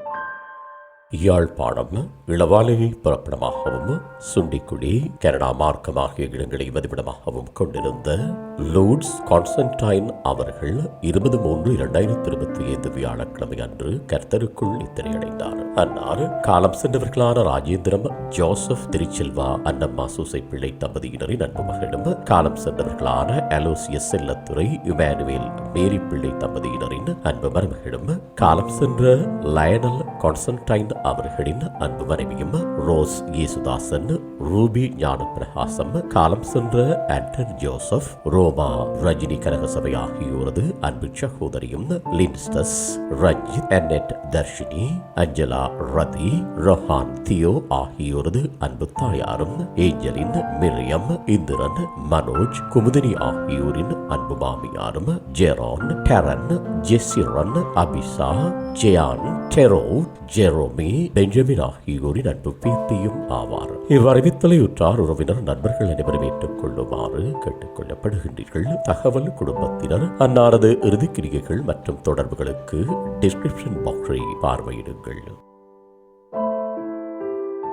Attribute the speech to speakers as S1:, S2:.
S1: you Yazhpanam இளவாலையை பிறப்பிடமாகவும் Chundikuli Canada Markham ஆகிய இடங்களை வதிவிடமாகவும் கொண்டிருந்த லூட்ஸ் கான்ஸ்டன்டைன் அவர்கள் இருபது மூன்று இரண்டாயிரத்தி இருபத்தி ஐந்து வியாழக்கிழமை அன்று கர்த்தருக்குள் நித்திரையடைந்தார். அன்னார் காலம் சென்றவர்களான ராஜேந்திரம் ஜோசப் திருச்செல்வா அன்னம்மா சூசை பிள்ளை தம்பதியினரின் அன்பு மகளும் காலம் சென்றவர்களான அலோசியஸ் செல்லத்துறை இமானுவேல் மேரி பிள்ளை தம்பதியினரின் அன்பு மருமகளும் காலம் சென்ற லயனல் கான்ஸ்டன்டைன் அவர்களின் அன்பு மனைவியும் ரோஸ் இயேசுதாசன் ரூபி ஞான பிரகாசம் காலம் சென்ற Anton Joseph Roma Rajini Kanagasabai ஆகியோரது அன்பு சகோதரியும் லின்ஸ்டஸ் ரஞ்சித் அன்னெட் தர்ஷினி அஞ்சலா ரதி ரொஹான் தியோ ஆகியோரது அன்பு தாயாரும் ஏஞ்சலின் மிரியம் இந்திரன் மனோஜ் குமுதினி ஆகியோரின் அன்பு மாமியாரும் ஜெரான் டெரன் ஜெசிரன் அபிசா ஜெயான் டெரோ ஜெரோமி பெஞ்சமின் ஆகியோரின் அன்பு பேத்தியும் ஆவார். இவ்வறிவித்தலை உற்றார் உறவினர் நண்பர்கள் அனைவரும் ஏற்றுக்கொள்ளுமாறு கேட்டுக்கொள்ளப்படுகின்றீர்கள். தகவல் குடும்பத்தினர் அன்னாரது இறுதிக்கிரிகைகள் மற்றும் தொடர்புகளுக்கு டிஸ்கிரிப்ஷன் பாக்ஸை பார்வையிடுங்கள்.